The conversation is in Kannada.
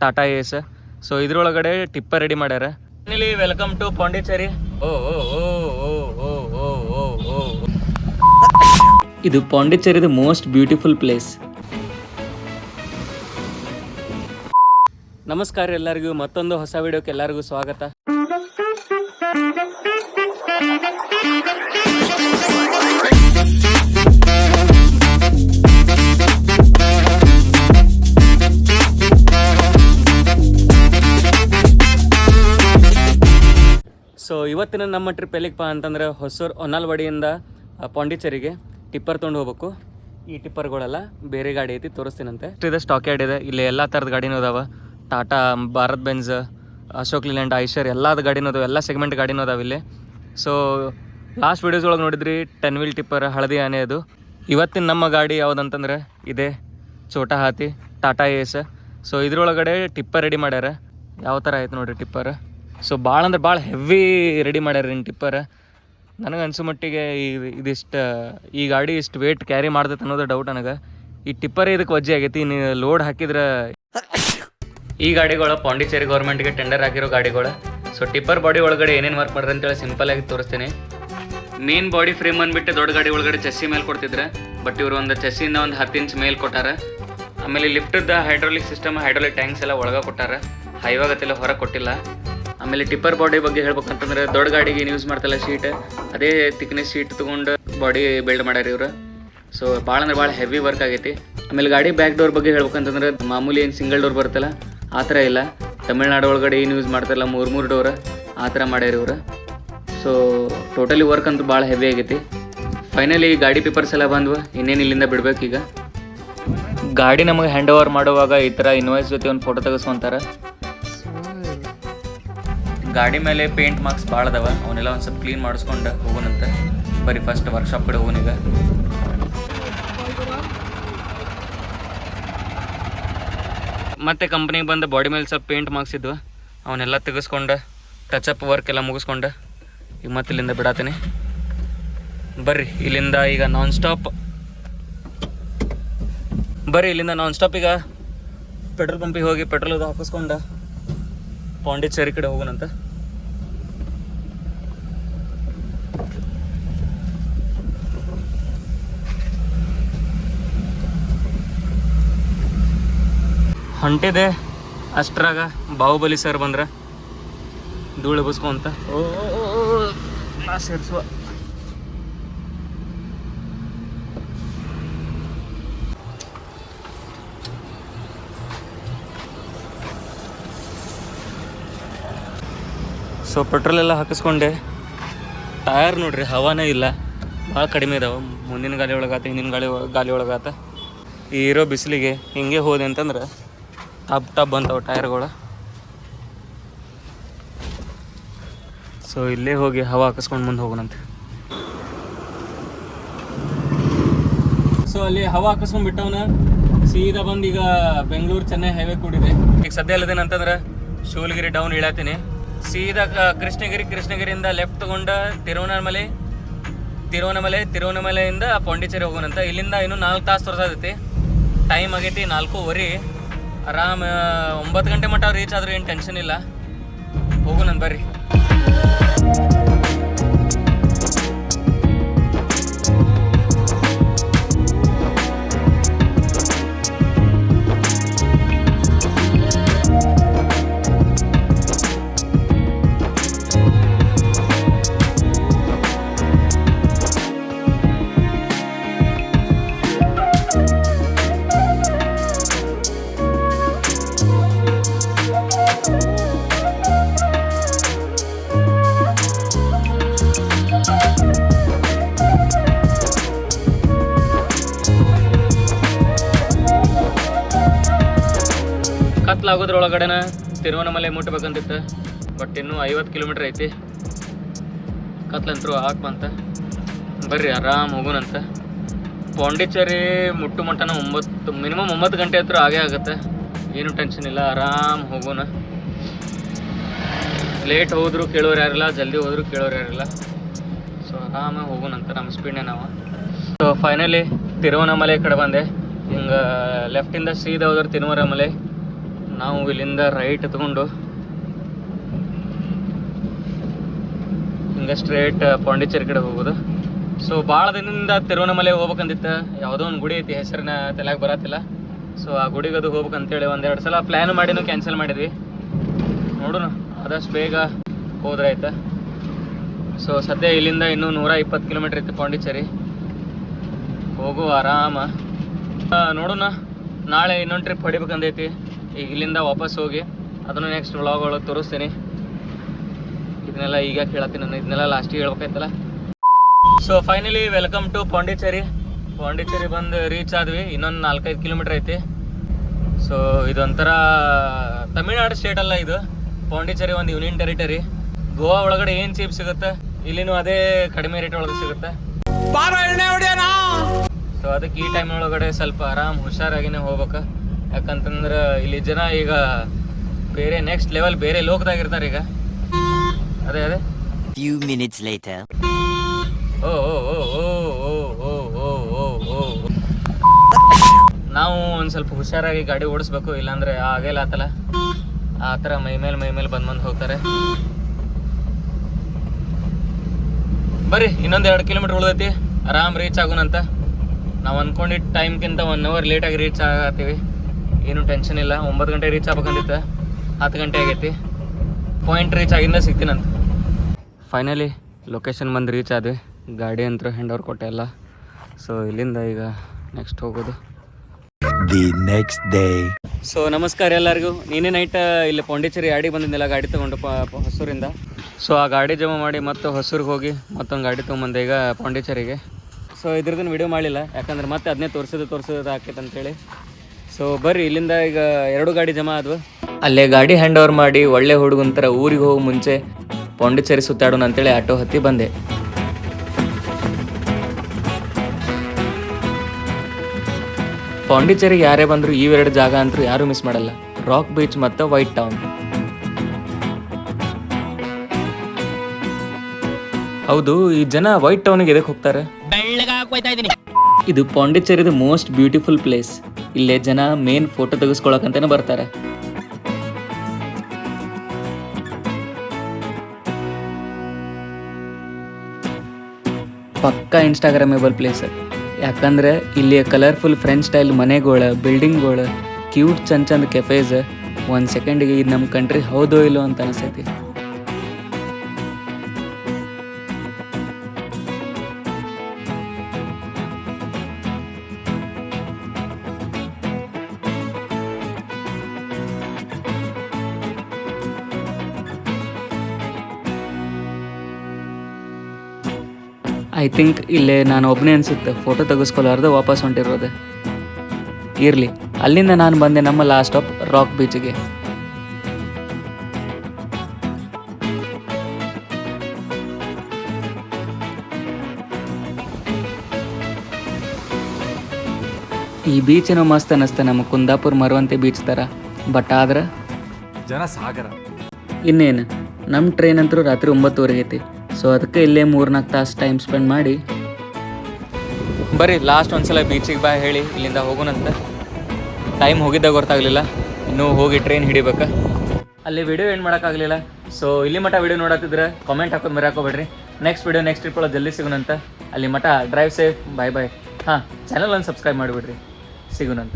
ಟಾಟಾ ಎಸ್. ಸೊ ಇದ್ರೊಳಗಡೆ ಟಿಪ್ಪ ರೆಡಿ ಮಾಡ್ಯಾರ. ಇಲ್ಲಿ ವೆಲ್ಕಮ್ ಟು ಪಾಂಡಿಚೇರಿ. ಓ ಓ ಓ ಓ ಓ ಇದು ಪಾಂಡಿಚೇರಿದ ಮೋಸ್ಟ್ ಬ್ಯೂಟಿಫುಲ್ ಪ್ಲೇಸ್ ನಮಸ್ಕಾರ ಎಲ್ಲರಿಗೂ. ಮತ್ತೊಂದು ಹೊಸ ವಿಡಿಯೋಕ್ಕೆ ಎಲ್ಲರಿಗೂ ಸ್ವಾಗತ. ಸೊ ಇವತ್ತಿನ ನಮ್ಮ ಟ್ರಿಪ್ ಎಲ್ಲಿಗಪ್ಪ ಅಂತಂದ್ರೆ ಹೊಸೂರು ಹೊನ್ನಾಲ್ವಾಡಿಯಿಂದ ಪಾಂಡಿಚೇರಿಗೆ ಟಿಪ್ಪರ್ ತೊಗೊಂಡು ಹೋಗ್ಬೇಕು. ಈ ಟಿಪ್ಪರ್ಗಳೆಲ್ಲ ಬೇರೆ ಗಾಡಿ ಐತಿ, ತೋರಿಸ್ತೀನಂತೆ. ಇದೆ ಸ್ಟಾಕ್ ಯಾರ್ಡ್ ಇದೆ. ಇಲ್ಲಿ ಎಲ್ಲ ಥರದ ಗಾಡಿನೂ ಅದಾವ. Tata Bharat Benz Ashok Leyland Eicher ಎಲ್ಲದ ಗಾಡಿನೂ ಅದಾವೆ. ಎಲ್ಲ ಸೆಗ್ಮೆಂಟ್ ಗಾಡಿನೂ ಅದಾವೆ ಇಲ್ಲಿ. ಸೊ ಲಾಸ್ಟ್ ವೀಡಿಯೋಸ್ ಒಳಗೆ ನೋಡಿದ್ರಿ ಟೆನ್ ವೀಲ್ ಟಿಪ್ಪರ್ ಹಳದಿ ಆನೆ ಅದು. ಇವತ್ತಿನ ನಮ್ಮ ಗಾಡಿ ಯಾವುದಂತಂದ್ರೆ, ಇದೆ ಚೋಟಾ ಹಾತಿ ಟಾಟಾ ಎಸ್ ಸೊ ಇದ್ರೊಳಗಡೆ ಟಿಪ್ಪರ್ ರೆಡಿ ಮಾಡ್ಯಾರ. ಯಾವ ಥರ ಆಯ್ತು ನೋಡಿರಿ ಟಿಪ್ಪರ್ ಸೊ ಭಾಳ ಅಂದ್ರೆ ಭಾಳ ಹೆವಿ ರೆಡಿ ಮಾಡ್ಯಾರ ನಿನ್ನ ಟಿಪ್ಪರ್ ನನಗೆ ಅನ್ಸೋ ಮಟ್ಟಿಗೆ ಈ ಇದಿಷ್ಟು, ಈ ಗಾಡಿ ಇಷ್ಟು ವೇಟ್ ಕ್ಯಾರಿ ಮಾಡ್ತೈತೆ ಅನ್ನೋದು ಡೌಟ್ ನನಗೆ. ಈ ಟಿಪ್ಪರ್ ಇದಕ್ಕೆ ವಜ್ಜೆ ಆಗೈತಿ ನೀ ಲೋಡ್ ಹಾಕಿದ್ರೆ ಈ ಗಾಡಿಗಳು ಪಾಂಡಿಚೇರಿ ಗೌರ್ಮೆಂಟ್ಗೆ ಟೆಂಡರ್ ಆಗಿರೋ ಗಾಡಿಗಳು. ಸೊ ಟಿಪ್ಪರ್ ಬಾಡಿ ಒಳಗಡೆ ಏನೇನು ವರ್ಕ್ ಮಾಡ್ತಾರೆ ಅಂತೇಳಿ ಸಿಂಪಲ್ ಆಗಿ ತೋರಿಸ್ತೀನಿ. ಮೇನ್ ಬಾಡಿ ಫ್ರೇಮ್ ಅಂದ್ಬಿಟ್ಟು ದೊಡ್ಡ ಗಾಡಿ ಒಳಗಡೆ ಚಸ್ಸಿ ಮೇಲೆ ಕೊಡ್ತಿದ್ರೆ. ಬಟ್ ಇವರು ಒಂದು ಚಸ್ಸಿಯಿಂದ ಒಂದು ಹತ್ತು ಇಂಚ್ ಮೇಲೆ ಕೊಟ್ಟಾರ. ಆಮೇಲೆ ಲಿಫ್ಟದ ಹೈಡ್ರಾಲಿಕ್ ಸಿಸ್ಟಮ್ ಹೈಡ್ರಾಲಿಕ್ ಟ್ಯಾಂಕ್ಸ್ ಎಲ್ಲ ಒಳಗೆ ಕೊಟ್ಟಾರ. ಹೈವಾಗತ್ತೆಲ್ಲ ಹೊರಗೆ ಕೊಟ್ಟಿಲ್ಲ. ಆಮೇಲೆ ಟಿಪ್ಪರ್ ಬಾಡಿ ಬಗ್ಗೆ ಹೇಳ್ಬೇಕಂತಂದ್ರೆ ದೊಡ್ಡ ಗಾಡಿಗೆ ಏನು ಯೂಸ್ ಮಾಡ್ತಲ್ಲ ಶೀಟ್ ಅದೇ ತಿಕ್ನೆಸ್ ಶೀಟ್ ತೊಗೊಂಡು ಬಾಡಿ ಬಿಲ್ಡ್ ಮಾಡ್ಯಾರ ಇವರು. ಸೊ ಭಾಳ ಅಂದ್ರೆ ಭಾಳ ಹೆವಿ ವರ್ಕ್ ಆಗೈತಿ. ಆಮೇಲೆ ಗಾಡಿ ಬ್ಯಾಕ್ ಡೋರ್ ಬಗ್ಗೆ ಹೇಳ್ಬೇಕಂತಂದ್ರೆ ಮಾಮೂಲಿ ಏನು ಸಿಂಗಲ್ ಡೋರ್ ಬರುತ್ತಲ್ಲ, ಆ ಥರ ಇಲ್ಲ. ತಮಿಳ್ನಾಡು ಒಳಗಡೆ ಏನು ಯೂಸ್ ಮಾಡ್ತಾರಲ್ಲ, ಮೂರು ಮೂರು ಡೋರ್ ಆ ಥರ ಮಾಡ್ಯಾರ ಇವರು. ಸೊ ಟೋಟಲಿ ವರ್ಕ್ ಅಂತೂ ಭಾಳ ಹೆವಿ ಆಗೈತಿ. ಫೈನಲಿ ಗಾಡಿ ಪೇಪರ್ಸ್ ಎಲ್ಲ ಬಂದ್ವು, ಇನ್ನೇನು ಇಲ್ಲಿಂದ ಬಿಡ್ಬೇಕು ಈಗ. ಗಾಡಿ ನಮಗೆ ಹ್ಯಾಂಡ್ ಓವರ್ ಮಾಡುವಾಗ ಈ ಥರ ಇನ್ವಾಯ್ಸ್ ಜೊತೆ ಒಂದು ಫೋಟೋ ತೆಗೆಸ್ಕೊಂತಾರ. ಗಾಡಿ ಮೇಲೆ ಪೇಂಟ್ ಮಾರ್ಕ್ಸ್ ಭಾಳ ಅದಾವ. ಅವನ್ನೆಲ್ಲ ಒಂದು ಸ್ವಲ್ಪ ಕ್ಲೀನ್ ಮಾಡಿಸ್ಕೊಂಡು ಹೋಗೋಣಂತ ಬರೀ ಫಸ್ಟ್ ವರ್ಕ್ಶಾಪ್ ಕಡೆ ಹೋಗೋನೀಗ ಮತ್ತೆ ಕಂಪ್ನಿಗೆ ಬಂದು ಬಾಡಿ ಮೇಲೆ ಸ್ವಲ್ಪ ಪೇಂಟ್ ಮಾರ್ಕ್ಸ್ ಇದ್ವು. ಅವನ್ನೆಲ್ಲ ತೆಗೆಸ್ಕೊಂಡು ಟಚಪ್ ವರ್ಕ್ ಎಲ್ಲ ಮುಗಿಸ್ಕೊಂಡು, ಈಗ ಮತ್ತೆ ಇಲ್ಲಿಂದ ಬಿಡಾತೀನಿ. ಬರ್ರಿ, ಇಲ್ಲಿಂದ ಈಗ ನಾನ್ ಸ್ಟಾಪ್ ಬರ್ರಿ, ಇಲ್ಲಿಂದ ನಾನ್ ಸ್ಟಾಪ್ ಈಗ ಪೆಟ್ರೋಲ್ ಪಂಪಿಗೆ ಹೋಗಿ ಪೆಟ್ರೋಲ್ ಅದು ಹಾಕಿಸ್ಕೊಂಡು ಪಾಂಡಿಚೇರಿ ಕಡೆ ಹೋಗೋಣಂತ ಹೊಂಟಿದೆ. ಅಷ್ಟರಾಗ ಬಾಹುಬಲಿ ಸರ್ ಬಂದ್ರೆ. ಧೂಳು ಬಸ್ಕೊಂತ ಓ ಸೇರಿಸುವ. ಸೊ ಪೆಟ್ರೋಲ್ ಎಲ್ಲ ಹಾಕಿಸ್ಕೊಂಡೆ. ಟಯರ್ ನೋಡ್ರಿ ಹವಾನೇ ಇಲ್ಲ. ಭಾಳ ಕಡಿಮೆ ಇದಾವೆ. ಮುಂದಿನ ಗಾಲಿ ಒಳಗಾತ ಹಿಂದಿನ ಗಾಳಿ ಗಾಲಿ ಒಳಗಾತ. ಈ ಇರೋ ಬಿಸಿಲಿಗೆ ಹಿಂಗೆ ಹೋದೆ ಅಂತಂದ್ರೆ ಟಬ್ ಟಬ್ ಅಂತಾವೆ ಟೈರ್ಗಳು. ಸೊ ಇಲ್ಲೇ ಹೋಗಿ ಹವಾ ಹಾಕಿಸ್ಕೊಂಡು ಮುಂದೆ ಹೋಗೋಣಂತೆ. ಸೊ ಅಲ್ಲಿ ಹವಾ ಹಾಕಿಸ್ಕೊಂಡು ಬಿಟ್ಟವನ ಸೀದಾ ಬಂದು ಈಗ ಬೆಂಗಳೂರು ಚೆನ್ನೈ ಹೈವೇ ಕೂಡಿದೆ. ಈಗ ಸದ್ಯ ಅಲ್ಲದೇನಂತಂದ್ರೆ ಶೂಲಗಿರಿ ಡೌನ್ ಇಳಾತೀನಿ. ಸೀದಾ ಕೃಷ್ಣಗಿರಿ, ಕೃಷ್ಣಗಿರಿಯಿಂದ ಲೆಫ್ಟ್ ತಗೊಂಡ ತಿರುವನಮಲೆ ತಿರುವನಮಲೆ ತಿರುವನಮಲೆಯಿಂದ ಪಾಂಡಿಚೇರಿ ಹೋಗೋಣಂತ. ಇಲ್ಲಿಂದ ಇನ್ನೂ ನಾಲ್ಕು ತಾಸು ತೋರಿಸ್ತೈತಿ. ಟೈಮ್ ಆಗೈತಿ ನಾಲ್ಕೂವರೆ. ಆರಾಮ್ ಒಂಬತ್ತು ಗಂಟೆ ಮಟ್ಟ ರೀಚ್ ಆದ್ರೂ ಏನು ಟೆನ್ಷನ್ ಇಲ್ಲ. ಹೋಗೋಣ ಬರ್ರಿ. ಕತ್ಲಾಗೋದ್ರೊಳಗಡೆನ ತಿರುವನಮಲೆ ಮುಟ್ಬೇಕಂತಿತ್ತು. ಬಟ್ ಇನ್ನೂ ಐವತ್ತು ಕಿಲೋಮೀಟ್ರ್ ಐತಿ. ಕತ್ಲಂತರೂ ಹಾಕ್ಬಂತ. ಬರ್ರಿ ಆರಾಮ್ ಹೋಗೋಣಂತ. ಪಾಂಡಿಚೇರಿ ಮುಟ್ಟು ಮಟ್ಟನ ಒಂಬತ್ತು ಮಿನಿಮಮ್ ಒಂಬತ್ತು ಗಂಟೆ ಹತ್ರ ಆಗೇ ಆಗುತ್ತೆ. ಏನು ಟೆನ್ಷನ್ ಇಲ್ಲ, ಆರಾಮ್ ಹೋಗೋಣ. ಲೇಟ್ ಹೋದ್ರು ಕೇಳೋರು ಯಾರಿಲ್ಲ, ಜಲ್ದಿ ಹೋದ್ರು ಕೇಳೋರು ಯಾರಿಲ್ಲ. ಸೊ ಆರಾಮಾಗಿ ಹೋಗೋಣಂತ ನಮ್ಮ ಸ್ಪೀಡ್ನೇ ನಾವು. ಸೊ ಫೈನಲಿ ತಿರುವನಮಲೆ ಕಡೆ ಬಂದೆ. ಹಿಂಗೆ ಲೆಫ್ಟಿಂದ ಸೀದಾ ಹೋದ್ರೆ ತಿರುವನಮಲೆ ನಾವು ಇಲ್ಲಿಂದ ರೈಟ್ ತಗೊಂಡು ಹಿಂಗೆ ಸ್ಟ್ರೇಟ್ ಪಾಂಡಿಚೇರಿ ಕಡೆ ಹೋಗೋದು ಸೊ ಭಾಳ ದಿನದಿಂದ ತಿರುವನಮಲೆ ಹೋಗ್ಬೇಕಂದಿತ್ತು. ಯಾವುದೋ ಒಂದು ಗುಡಿ ಐತಿ, ಹೆಸರಿನ ತಲೆಯಾಗ ಬರತ್ತಿಲ್ಲ ಸೊ ಆ ಗುಡಿಗದು ಹೋಗ್ಬೇಕಂತೇಳಿ ಒಂದೆರಡು ಸಲ ಪ್ಲ್ಯಾನ್ ಮಾಡಿನೂ ಕ್ಯಾನ್ಸಲ್ ಮಾಡಿದ್ವಿ. ನೋಡೋಣ, ಆದಷ್ಟು ಬೇಗ ಹೋದ್ರೆ ಆಯ್ತಾ. ಸೊ ಸದ್ಯ ಇಲ್ಲಿಂದ ಇನ್ನೂ ನೂರ ಇಪ್ಪತ್ತು ಕಿಲೋಮೀಟ್ರ್ ಇತ್ತು ಪಾಂಡಿಚೇರಿ ಹೋಗು ಆರಾಮ. ನೋಡೋಣ, ನಾಳೆ ಇನ್ನೊಂದು ಟ್ರಿಪ್ ಹೊಡಿಬೇಕಂದೈತಿ. ಈಗ ಇಲ್ಲಿಂದ ವಾಪಸ್ ಹೋಗಿ ಅದನ್ನು ನೆಕ್ಸ್ಟ್ ವ್ಲಾಗ್ ಒಳಗೆ ತೋರಿಸ್ತೀನಿ. ಇದನ್ನೆಲ್ಲ ಈಗ ಕೇಳತ್ತೀನಿ ನಾನು. ಇದನ್ನೆಲ್ಲ ಲಾಸ್ಟಿಗೆ ಹೇಳ್ಬೇಕಾಯ್ತಲ್ಲ? So finally welcome to Pondicherry Pondicherry ಬಂದು ರೀಚ್ ಆದ್ವಿ. ಇನ್ನೊಂದು ನಾಲ್ಕೈದು ಕಿಲೋಮೀಟ್ರ್ ಐತಿ. ಸೊ ಇದೊಂಥರ ತಮಿಳ್ನಾಡು ಸ್ಟೇಟ್ ಅಲ್ಲ ಇದು. ಪಾಂಡಿಚೇರಿ ಒಂದು ಯೂನಿಯನ್ ಟೆರಿಟರಿ ಗೋವಾ ಒಳಗಡೆ ಏನು ಚೀಪ್ ಸಿಗುತ್ತೆ? ಇಲ್ಲಿನೂ ಅದೇ ಕಡಿಮೆ ರೇಟ್ ಒಳಗೆ ಸಿಗುತ್ತೆ. ಸೊ ಅದಕ್ಕೆ ಈ ಟೈಮ್ ಒಳಗಡೆ ಸ್ವಲ್ಪ ಆರಾಮ್ ಹುಷಾರಾಗಿನೇ ಹೋಗ್ಬೇಕು. ಯಾಕಂತಂದ್ರೆ ಇಲ್ಲಿ ಜನ ಈಗ ಬೇರೆ ನೆಕ್ಸ್ಟ್ ಲೆವೆಲ್ ಬೇರೆ ಲೋಕದಾಗ ಇರ್ತಾರೆ ಈಗ. ಅದೇ ಅದೇ. Few minutes later. ಓ ಓ ಓ ಓ ಓ ಓ ಓ ಓ ಓ. ಓ. ನಾವು ಒಂದು ಸ್ವಲ್ಪ ಹುಷಾರಾಗಿ ಗಾಡಿ ಓಡಿಸ್ಬೇಕು ಇಲ್ಲಾಂದ್ರೆ ಆಗೇಲ ಆತಲ್ಲ. ಆ ಥರ ಮೈ ಮೇಲೆ ಮೈ ಮೇಲೆ ಬಂದ್ ಬಂದು ಹೋಗ್ತಾರೆ. ಬರ್ರಿ ಇನ್ನೊಂದು ಎರಡು ಕಿಲೋಮೀಟ್ರ್ ಉಳಿದೈತಿ. ಆರಾಮ್ ರೀಚ್ ಆಗೋಣಂತ ನಾವು ಅಂದ್ಕೊಂಡಿದ್ದ ಟೈಮ್ಗಿಂತ ಒನ್ ಅವರ್ ಲೇಟಾಗಿ ರೀಚ್ ಆಗತ್ತೀವಿ. ಏನು ಟೆನ್ಷನ್ ಇಲ್ಲ. ಒಂಬತ್ತು ಗಂಟೆ ರೀಚ್ ಆಗ್ಬೇಕಂದಿತ್ತು ಹತ್ತು ಗಂಟೆ ಆಗೈತಿ. ಪಾಯಿಂಟ್ ರೀಚ್ ಆಗಿಂದ ಸಿಗ್ತೀನಂತ ಫೈನಲಿ ಲೊಕೇಶನ್ ಬಂದು ರೀಚ್ ಆದ್ವಿ. ಗಾಡಿ ಅಂತ ಹ್ಯಾಂಡ್ ಓವರ್ ಕೊಟ್ಟೆ ಎಲ್ಲ. ಸೊ ಇಲ್ಲಿಂದ ಈಗ ನೆಕ್ಸ್ಟ್ ಹೋಗೋದು. ದಿ ನೆಕ್ಸ್ಟ್ ಡೇ ಸೊ ನಮಸ್ಕಾರ ಎಲ್ಲರಿಗೂ. ನೀನೇ ನೈಟ್ ಇಲ್ಲಿ ಪಾಂಡಿಚೇರಿ ಗಾಡಿ ಬಂದಿದ್ದೆಲ್ಲ ಗಾಡಿ ತೊಗೊಂಡು ಹೊಸೂರಿಂದ. ಸೊ ಆ ಗಾಡಿ ಜಮಾ ಮಾಡಿ ಮತ್ತೆ ಹೊಸೂರಿಗೆ ಹೋಗಿ ಮತ್ತೊಂದು ಗಾಡಿ ತೊಗೊಂಬಂದೆ ಈಗ ಪಾಂಡಿಚೇರಿಗೆ. ಸೊ ಇದ್ರದ್ದು ವಿಡಿಯೋ ಮಾಡಲಿಲ್ಲ ಯಾಕಂದ್ರೆ ಮತ್ತೆ ಅದನ್ನೇ ತೋರಿಸೋದು ತೋರಿಸೋದು ಆಕೈತೆ ಅಂತೇಳಿ. ಸೊ ಬರ್ರಿ ಇಲ್ಲಿಂದ ಈಗ ಎರಡು ಗಾಡಿ ಜಮಾ ಆದ್ವು. ಅಲ್ಲೇ ಗಾಡಿ ಹ್ಯಾಂಡ್ ಓವರ್ ಮಾಡಿ ಒಳ್ಳೆ ಹುಡುಗಂತರ ಊರಿಗೆ ಹೋಗಿ ಮುಂಚೆ ಪಾಂಡಿಚೇರಿ ಸುತ್ತಾಡೋಣ ಅಂತೇಳಿ ಆಟೋ ಹತ್ತಿ ಬಂದೆ. ಪಾಂಡಿಚೇರಿಗೆ ಯಾರೇ ಬಂದರೂ ಇವೆರಡು ಜಾಗ ಅಂತೂ ಯಾರೂ ಮಿಸ್ ಮಾಡಲ್ಲ. ರಾಕ್ ಬೀಚ್ ಮತ್ತು ವೈಟ್ ಟೌನ್ ಹೌದು ಈ ಜನ ವೈಟ್ ಟೌನ್ಗೆ ಎದಕ್ಕೆ ಹೋಗ್ತಾರೆ? ಇದು ಪಾಂಡಿಚೇರಿದು ಮೋಸ್ಟ್ ಬ್ಯೂಟಿಫುಲ್ ಪ್ಲೇಸ್ ಇಲ್ಲೇ ಜನ ಮೇನ್ ಫೋಟೋ ತೆಗೆಸ್ಕೊಳಕಂತಾನೆ ಬರ್ತಾರೆ. ಪಕ್ಕಾ ಇನ್ಸ್ಟಾಗ್ರಾಮೇಬಲ್ ಪ್ಲೇಸ್ ಯಾಕಂದ್ರೆ ಇಲ್ಲಿ ಕಲರ್ಫುಲ್ ಫ್ರೆಂಚ್ ಸ್ಟೈಲ್ ಮನೆಗಳ ಬಿಲ್ಡಿಂಗ್ಗಳು ಕ್ಯೂಟ್ ಚಂದ ಚಂದ ಕೆಫೇಸ್ ಒಂದು ಸೆಕೆಂಡಿಗೆ ಇದು ನಮ್ಮ ಕಂಟ್ರಿ ಹೌದೋ ಇಲ್ಲೋ ಅಂತ ಅನಿಸ್ತೈತಿ. ಐ ಥಿಂಕ್ ಇಲ್ಲೇ ನಾನು ಒಬ್ಬನೇ ಅನಿಸುತ್ತೆ. ಫೋಟೋ ತೆಗೆಸ್ಕೊಲಾರ್ದೆ ವಾಪಸ್ ಹೊಂಟಿರೋದೆ. ಇರಲಿ. ಅಲ್ಲಿಂದ ನಾನು ಬಂದೆ ನಮ್ಮ ಲಾಸ್ಟ್ ಸ್ಟಾಪ್ ರಾಕ್ ಬೀಚ್ಗೆ ಈ ಬೀಚ್ ಏನೋ ಮಸ್ತ್ ಅನ್ನಿಸ್ತೆ ನಮ್ಮ ಕುಂದಾಪುರ ಮರುವಂತೆ ಬೀಚ್ ಥರ ಬಟ್ ಆದ್ರೆ? ಜನ ಸಾಗರ. ಇನ್ನೇನು? ನಮ್ಮ ಟ್ರೈನ್ ಅಂತೂ ರಾತ್ರಿ ಒಂಬತ್ತುವರೆಗೆ ಐತಿ ಸೊ ಅದಕ್ಕೆ ಇಲ್ಲೇ ಮೂರ್ನಾಲ್ಕು ತಾಸು ಟೈಮ್ ಸ್ಪೆಂಡ್ ಮಾಡಿ. ಬರ್ರಿ ಲಾಸ್ಟ್ ಒಂದ್ಸಲ ಬೀಚಿಗೆ ಬಾ ಹೇಳಿ, ಇಲ್ಲಿಂದ ಹೋಗೋಣಂತ ಟೈಮ್ ಹೋಗಿದ್ದಾಗ ಗೊತ್ತಾಗಲಿಲ್ಲ. ಇನ್ನೂ ಹೋಗಿ ಟ್ರೈನ್ ಹಿಡಿಬೇಕು. ಅಲ್ಲಿ ವಿಡಿಯೋ ಏನು ಮಾಡೋಕ್ಕಾಗಲಿಲ್ಲ? ಸೊ ಇಲ್ಲಿ ಮಟ್ಟ ವಿಡಿಯೋ ನೋಡತ್ತಿದ್ರೆ ಕಾಮೆಂಟ್ ಹಾಕೋದು ಮರ್ಯಾಕೋಬೇಡ್ರಿ ನೆಕ್ಸ್ಟ್ ವಿಡಿಯೋ ನೆಕ್ಸ್ಟ್ ಟ್ರಿಪ್ ಒಳಗೆ ಜಲ್ದಿ ಸಿಗೋಣಂತ ಅಲ್ಲಿ ಮಟ್ಟ ಡ್ರೈವ್ ಸೇಫ್ ಬಾಯ್ ಬಾಯ್ ಹಾಂ ಚಾನಲ್ ಒಂದು ಸಬ್ಸ್ಕ್ರೈಬ್ ಮಾಡಿಬಿಡ್ರಿ. ಸಿಗೋಣಂತ